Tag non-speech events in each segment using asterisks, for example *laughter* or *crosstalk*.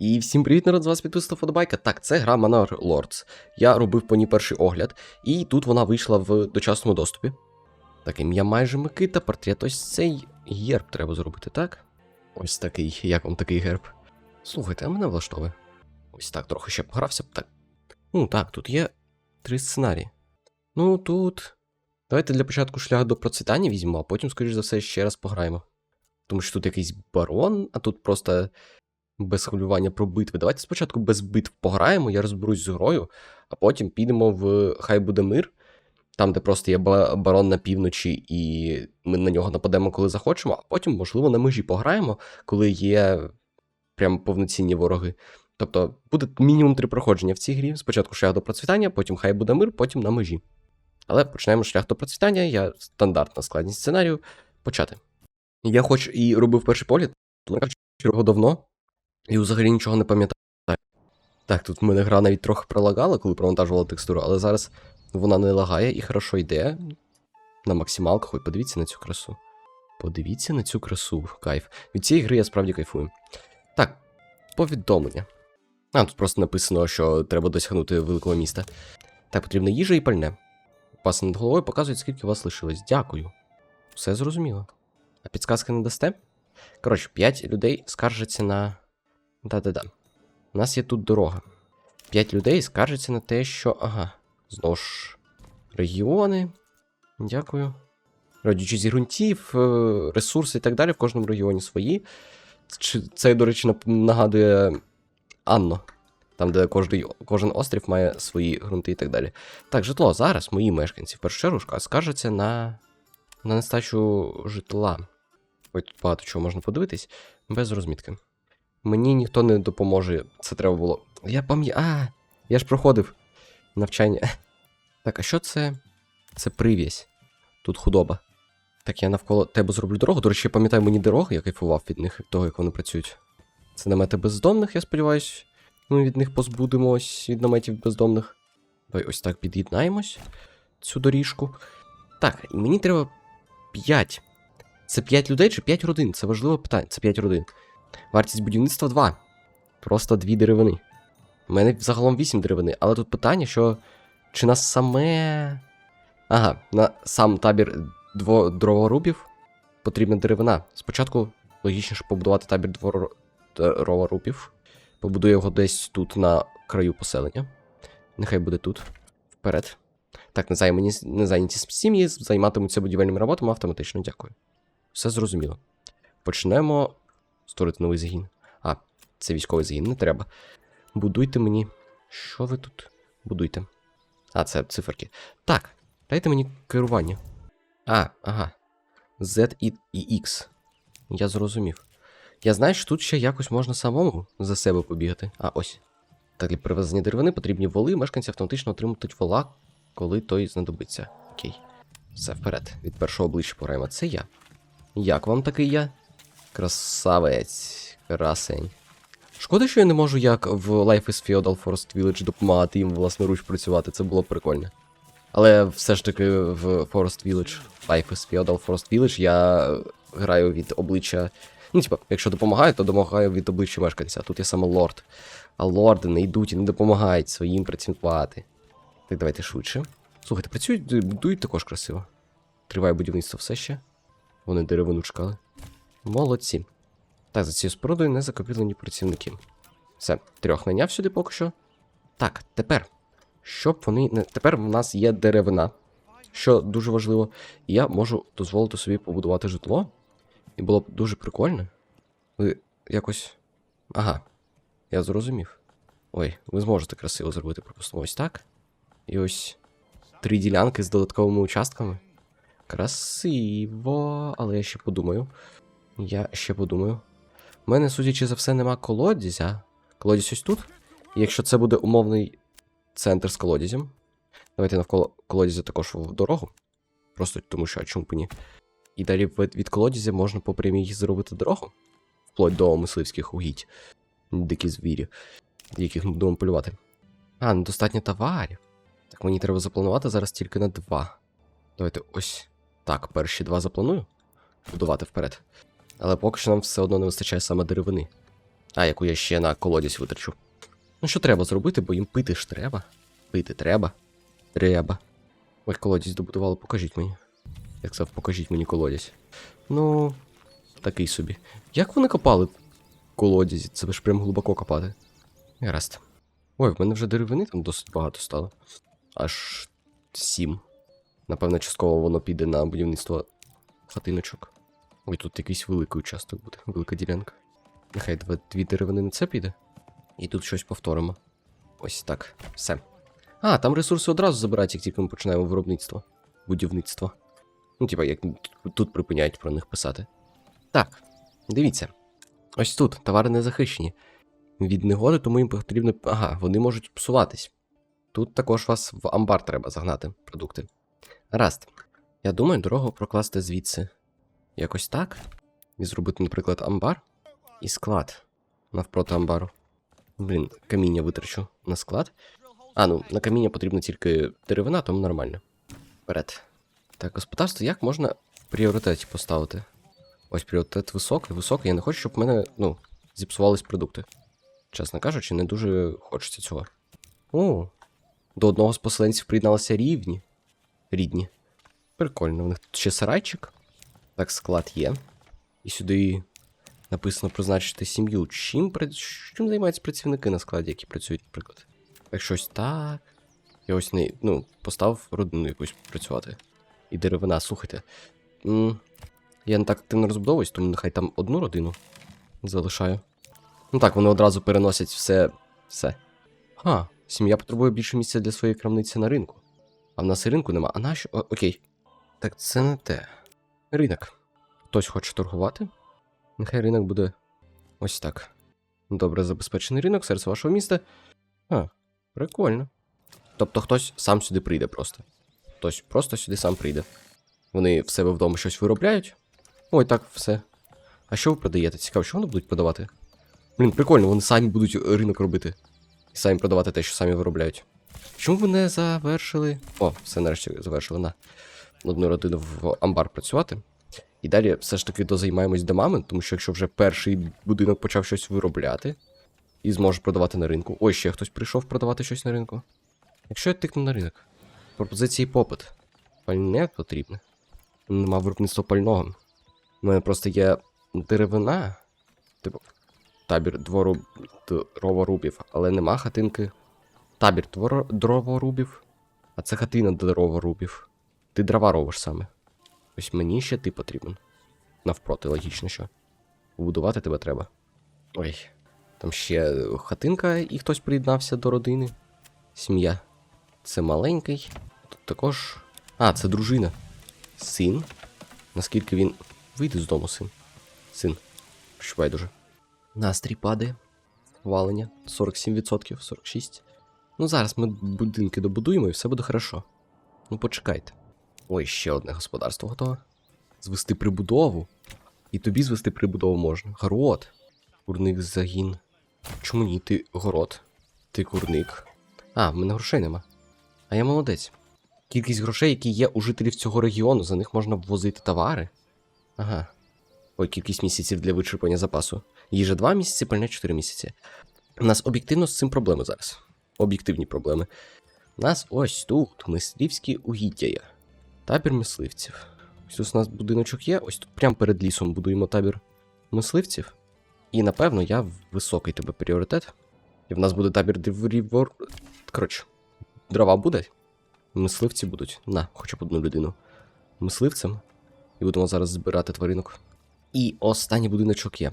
І всім привіт, народ, з вас підписана Фодобайка. Так, це гра Manor Lords. Я робив по ній перший огляд, і тут вона вийшла в дочасному доступі. Так, ім'я майже Микита, портрет ось цей герб треба зробити, так? Ось такий, як вам такий герб? Слухайте, а мене влаштовує. Ось так, трохи ще погрався б так. Ну так, тут є три сценарії. Ну тут. Давайте для початку шлях до процвітання візьмемо, а потім, скоріш за все, ще раз пограємо. Тому що тут якийсь барон, а тут просто без хвилювання про битви. Давайте спочатку без битв пограємо, я розберусь з грою, а потім підемо в Хай буде мир, там, де просто є барон на півночі, і ми на нього нападемо, коли захочемо, а потім, можливо, на межі пограємо, коли є прям повноцінні вороги. Тобто буде мінімум три проходження в цій грі. Спочатку шлях до процвітання, потім хай буде мир, потім на межі. Але почнемо шлях до процвітання, я стандартна складність сценарію. Почати. Я хоч і робив перший погляд, але кажучи, його давно, і взагалі нічого не пам'ятаю. Так, тут в мене гра навіть трохи пролагала, коли провантажувала текстуру, але зараз вона не лагає і хорошо йде. На максималках. Ой, подивіться на цю красу. Подивіться на цю красу, кайф. Від цієї гри я справді кайфую. Так, повідомлення. А, тут просто написано, що треба досягнути великого міста. Так, потрібна їжа і пальне. Паси над головою показують, скільки у вас лишилось. Дякую. Все зрозуміло. А підсказки не дасте? Коротше, 5 людей скаржаться на. Да-да-да. У нас є тут дорога. 5 людей скаржаться на те, що. Ага. Знову ж. Регіони. Дякую. Родючість ґрунтів, е, ресурси і так далі в кожному регіоні свої. Це, до речі, нагадує Анно. Там, де кожний, кожен острів має свої ґрунти і так далі. Так, житло. Зараз мої мешканці в першу чергу скаржаться на, на нестачу житла. Ой, тут багато чого можна подивитись, без розмітки. Мені ніхто не допоможе. Це треба було. Я пам'ятаю. А, я ж проходив навчання. *laughs* Так, а що це? Це прив'язь. Тут худоба. Так, я навколо тебе зроблю дорогу. До речі, я пам'ятаю мені дороги, я кайфував від них, від того, як вони працюють. Це намети бездомних, я сподіваюсь. Ми від них позбудемось, від наметів бездомних. Давай ось так під'єднаємось цю доріжку. Так, і мені треба 5. Це 5 людей чи 5 родин? Це важливе питання. Це 5 родин. Вартість будівництва 2. Просто 2 деревини. У мене загалом 8 деревини, але тут питання, що чи на саме. Ага, на сам табір дво... дроворубів потрібна деревина. Спочатку логічніше побудувати табір дворо... дроворубів. Побудую його десь тут на краю поселення. Нехай буде тут. Вперед. Так, незаймані, незайняті сім'ї займатимуться будівельними роботами автоматично, дякую. Все зрозуміло. Почнемо створити новий загін. А, це військовий загін, не треба. Будуйте мені. Що ви тут будуйте? А, це циферки. Так, дайте мені керування. А, ага. Z і, X. Я зрозумів. Я знаю, що тут ще якось можна самому за себе побігати. А, ось. Так, для привезення деревини потрібні воли, мешканці автоматично отримують вола, коли той знадобиться. Окей. Все вперед. Від першого обличчя пограємо. Це я. Як вам такий я? Красавець. Красень. Шкода, що я не можу як в Life is Feudal Forest Village допомагати їм власноруч працювати, це було б прикольно. Але все ж таки в Forest Village, Life is Feudal Forest Village я граю від обличчя. Ну, типа, якщо допомагаю, то допомагаю від обличчя мешканця. Тут я саме лорд. А лорди не йдуть і не допомагають своїм працювати. Так, давайте швидше. Слухайте, працюють, будують також красиво. Триває будівництво все ще. Вони деревину чекали. Молодці. Так, за цією спорудою не закупілені працівники. Все, трьох найняв сюди поки що. Так, тепер. Щоб вони. не- Тепер в нас є деревина, що дуже важливо. І я можу дозволити собі побудувати житло. І було б дуже прикольно. Ви якось. Ага, я зрозумів. Ой, ви зможете красиво зробити, припустимо, ось так. І ось три ділянки з додатковими участками. Красиво, але я ще подумаю. Я ще подумаю. У мене, судячи за все, нема колодязя. Колодязь ось тут. І якщо це буде умовний центр з колодязем. Давайте навколо колодязя також в дорогу. Просто тому що а чому б ні. І далі від, колодязя можна по прямій зробити дорогу. Вплоть до мисливських угідь. Дикі звірі, яких ми будемо полювати. А, недостатньо товарів. Так мені треба запланувати зараз тільки на два. Давайте ось так, перші два запланую. Будувати вперед. Але поки що нам все одно не вистачає саме деревини. А, яку я ще на колодязь витрачу. Ну що треба зробити, бо їм пити ж треба. Пити треба. Треба. Ой, колодязь добудували, покажіть мені. Як сказав, покажіть мені колодязь. Ну, такий собі. Як вони копали колодязі? Це ж прям глибоко копати. Гаразд. Ой, в мене вже деревини там досить багато стало. Аж сім. Напевно, частково воно піде на будівництво хатиночок. Ой, тут якийсь великий участок буде, велика ділянка. Нехай два, дві деревини на це піде. І тут щось повторимо. Ось так. Все. А, там ресурси одразу забирають, як тільки ми починаємо виробництво. Будівництво. Ну, типа, як тут припиняють про них писати. Так, дивіться. Ось тут товари не захищені. Від негоди, тому їм потрібно. Ага, вони можуть псуватись. Тут також вас в амбар треба загнати продукти. Гаразд. Я думаю, дорогу прокласти звідси. Якось так. І зробити, наприклад, амбар і склад навпроти амбару. Блін, каміння витрачу на склад. А, ну, на каміння потрібно тільки деревина, тому нормально. Вперед. Так, господарство, як можна в поставити? Ось пріоритет високий, високий. Я не хочу, щоб в мене, ну, зіпсувались продукти. Чесно кажучи, не дуже хочеться цього. О, до одного з поселенців приєдналися рівні. Рідні. Прикольно, у них тут ще сарайчик. Так, склад є. І сюди написано призначити сім'ю. Чим, чим займаються працівники на складі, які працюють, наприклад? Так щось так. Я ось не. Ну, поставив родину якусь працювати. І деревина, слухайте. М, я не так активно розбудовуюсь, тому нехай там одну родину залишаю. Ну так, вони одразу переносять все. все. А, сім'я потребує більше місця для своєї крамниці на ринку. А в нас і ринку нема. А нащо? О, окей. Так це не те. Ринок. Хтось хоче торгувати? Нехай ринок буде ось так. Добре забезпечений ринок серце вашого міста. А, прикольно. Тобто хтось сам сюди прийде просто. Хтось просто сюди сам прийде. Вони в себе вдома щось виробляють. Ой, так, все. А що ви продаєте? Цікаво, що вони будуть продавати? Блін, прикольно, вони самі будуть ринок робити. І самі продавати те, що самі виробляють. Чому ви не завершили? О, все нарешті завершили на одну родину в амбар працювати. І далі все ж таки дозаймаємось домами, тому що якщо вже перший будинок почав щось виробляти і зможе продавати на ринку. Ой, ще хтось прийшов продавати щось на ринку. Якщо я тикну на ринок, пропозиції попит. Пальне потрібне. Нема виробництва пального. У мене просто є деревина, типу, табір двору дроворубів, але нема хатинки. Табір дворо- дроворубів, а це хатина дроворубів. Ти дрова робиш саме. Ось мені ще ти потрібен. Навпроти, логічно, що. Будувати тебе треба. Ой, там ще хатинка, і хтось приєднався до родини. Сім'я. Це маленький. Тут також. А, це дружина. Син. Наскільки він. Вийди з дому, син. Син. Що байдуже. Настрій падає. Валення. 47%, 46%. Ну, зараз ми будинки добудуємо і все буде хорошо. Ну, почекайте. Ой, ще одне господарство готове. Звести прибудову. І тобі звести прибудову можна. Город. Курник загін. Чому ні? Ти город. Ти курник. А, в мене грошей нема. А я молодець. Кількість грошей, які є у жителів цього регіону, за них можна ввозити товари. Ага. Ой, кількість місяців для вичерпання запасу. Їжа 2 місяці, пальне 4 місяці. У нас об'єктивно з цим проблеми зараз. Об'єктивні проблеми. У нас ось тут мисливські угіддя є. Табір мисливців. Ось у нас будиночок є, ось тут прямо перед лісом будуємо табір мисливців. І напевно я високий тебе пріоритет. І в нас буде табір дивор. Коротше, дрова буде. Мисливці будуть. На, хоча б одну людину. Мисливцем. І будемо зараз збирати тваринок. І останній будиночок є.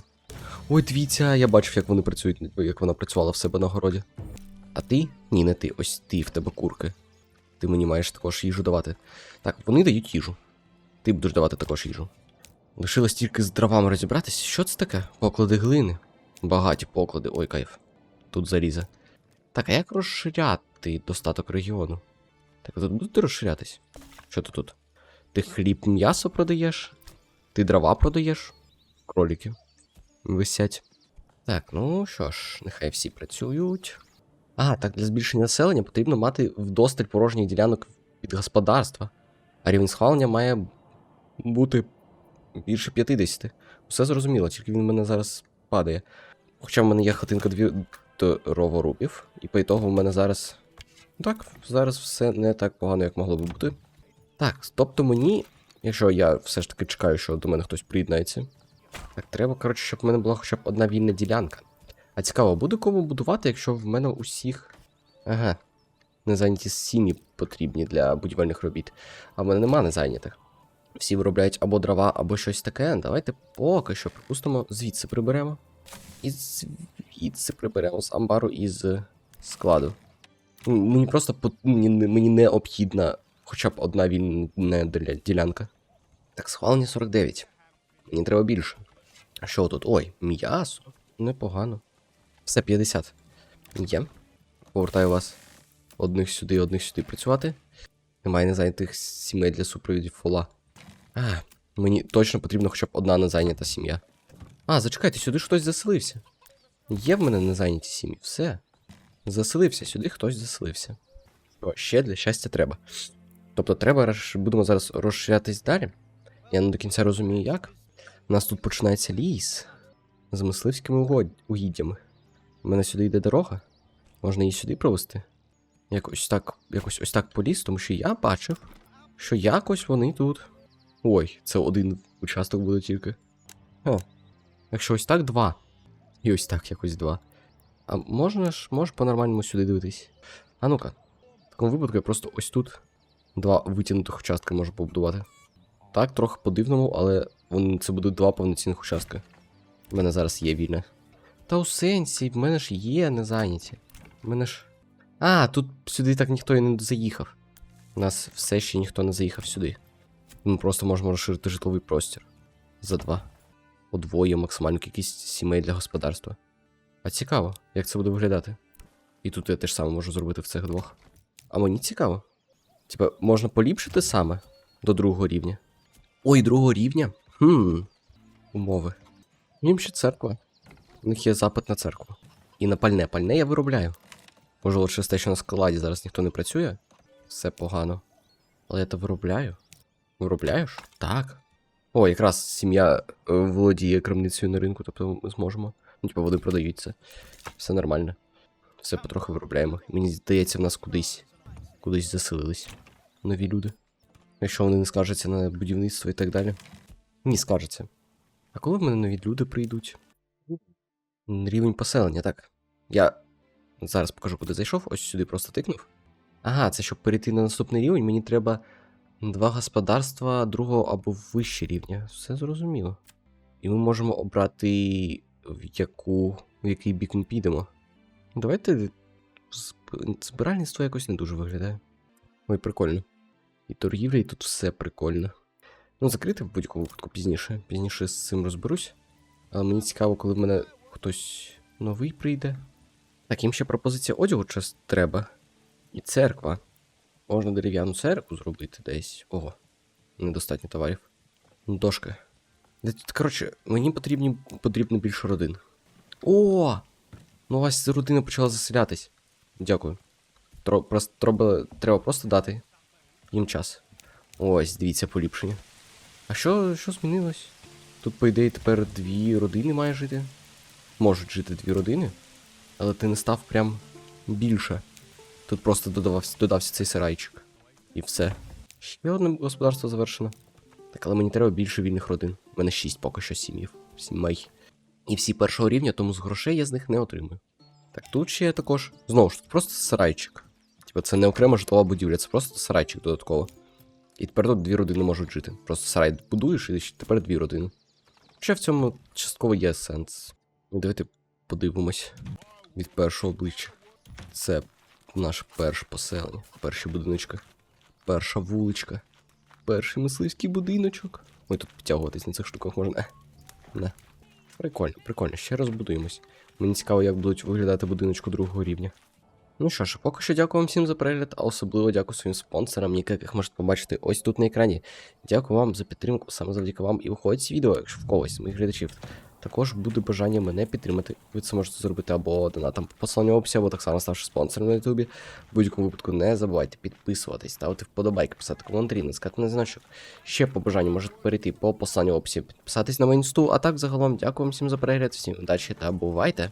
Ой, дивіться, я бачив, як вони працюють, як вона працювала в себе на городі. А ти? Ні, не ти. Ось ти в тебе курки. Ти мені маєш також їжу давати. Так, вони дають їжу. Ти будеш давати також їжу. Лишилось тільки з дровами розібратися. Що це таке? Поклади глини. Багаті поклади, ой, кайф. Тут заріза. Так, а як розширяти достаток регіону? Так, а тут будете розширятись? Що ти тут? Ти хліб м'ясо продаєш? Ти дрова продаєш? Кроліки. Висять. Так, ну що ж, нехай всі працюють. А, так для збільшення населення потрібно мати вдосталь порожніх ділянок від господарства. А рівень схвалення має бути більше 50. Все зрозуміло, тільки він в мене зараз падає. Хоча в мене є хатинка дві дроворубів, і по ітогу в мене зараз. Так, зараз все не так погано, як могло би бути. Так, тобто мені, якщо я все ж таки чекаю, що до мене хтось приєднається. Так, треба, коротше, щоб в мене була хоча б одна вільна ділянка. А цікаво, буде кому будувати, якщо в мене усіх. Ага. Незайняті сім'ї потрібні для будівельних робіт. А в мене нема незайнятих. Всі виробляють або дрова, або щось таке. Давайте поки що, припустимо, звідси приберемо. І звідси приберемо з амбару і з складу. Мені просто мені, мені необхідна хоча б одна вільна ділянка. Так, схвалення 49. Мені треба більше. Що тут? Ой, м'ясо. Непогано. Все, 50. Є. Повертаю вас. Одних сюди, одних сюди працювати. Немає незайнятих сімей для супровіді фола. А, мені точно потрібна хоча б одна незайнята сім'я. А, зачекайте, сюди ж хтось заселився. Є в мене незайняті сім'ї, все. Заселився, сюди хтось заселився. О, ще для щастя треба. Тобто треба будемо зараз розширятись далі. Я не до кінця розумію, як. У нас тут починається ліс з мисливськими угіддями. У мене сюди йде дорога. Можна її сюди провести. Якось так, якось ось так поліз, тому що я бачив, що якось вони тут. Ой, це один участок буде тільки. О, якщо ось так два. І ось так якось два. А можна ж, можеш по-нормальному сюди дивитись. А ну-ка. В такому випадку я просто ось тут два витягнутих участки можу побудувати. Так, трохи по-дивному, але вони, це будуть два повноцінних участки. У мене зараз є вільне. Та у сенсі, в мене ж є незайняті. У мене ж. А, тут сюди так ніхто і не заїхав. У нас все ще ніхто не заїхав сюди. Ми просто можемо розширити житловий простір. За два. Удвоє максимальну кількість сімей для господарства. А цікаво, як це буде виглядати. І тут я теж саме можу зробити в цих двох. А мені цікаво. Типа, можна поліпшити саме до другого рівня. Ой, другого рівня? Хм. Умови. Їм церква. У них є запит на церкву. І на пальне. Пальне я виробляю. Можливо, через те, що на складі зараз ніхто не працює. Все погано. Але я то виробляю. Виробляєш? Так. О, якраз сім'я е, володіє крамницею на ринку, тобто ми зможемо. Ну, типу, вони продаються. Все нормально. Все потроху виробляємо. Мені здається, в нас кудись. Кудись заселились. Нові люди. Якщо вони не скаржаться на будівництво і так далі. Ні, скаржаться. А коли в мене нові люди прийдуть? Рівень поселення, так. Я зараз покажу, куди зайшов. Ось сюди просто тикнув. Ага, це щоб перейти на наступний рівень, мені треба два господарства другого або вище рівня. Все зрозуміло. І ми можемо обрати, в яку, в який бік ми підемо. Давайте. Збиральництво якось не дуже виглядає. Ой, прикольно. І торгівля, і тут все прикольно. Ну, закрити в будь-якому випадку пізніше. Пізніше з цим розберусь. Але мені цікаво, коли в мене хтось новий прийде. Так, їм ще пропозиція одягу час треба. І церква. Можна дерев'яну церкву зробити десь. Ого, недостатньо товарів. Тут, коротше, мені потрібні, потрібно більше родин. О! Ну, вас родина почала заселятись. Дякую. Тро, просто, треба, треба просто дати їм час. Ось, дивіться, поліпшення. А що, що змінилось? Тут, по ідеї, тепер дві родини має жити. Можуть жити дві родини, але ти не став прям більше. Тут просто додавався, додався цей сарайчик. І все. Ще одне господарство завершено. Так, але мені треба більше вільних родин. У мене шість поки що сім'їв. Сімей. І всі першого рівня, тому з грошей я з них не отримую. Так, тут ще також. Знову ж, просто сарайчик. Типа, це не окрема житлова будівля, це просто сарайчик додатково. І тепер тут дві родини можуть жити. Просто сарай будуєш і тепер дві родини. Хоча в цьому частково є сенс. Давайте подивимось від першого обличчя. Це наше перше поселення, перші будиночки, перша вуличка, перший мисливський будиночок. Ой, тут підтягуватись на цих штуках можна. Не. Прикольно, прикольно, ще раз будуємось. Мені цікаво, як будуть виглядати будиночку другого рівня. Ну що ж, поки що дякую вам всім за перегляд, а особливо дякую своїм спонсорам, яких можете побачити ось тут на екрані. Дякую вам за підтримку, саме завдяки вам і виходить з відео, якщо в когось з моїх глядачів також буде бажання мене підтримати. Ви це можете зробити або донатом по посиланню описі, або так само ставши спонсором на Ютубі. В будь-якому випадку не забувайте підписуватись, ставити вподобайки, писати коментарі, натискати на значок. Ще по бажанню можете перейти по посиланню описі, підписатись на мою інсту. А так загалом дякую всім за перегляд, всім удачі та бувайте!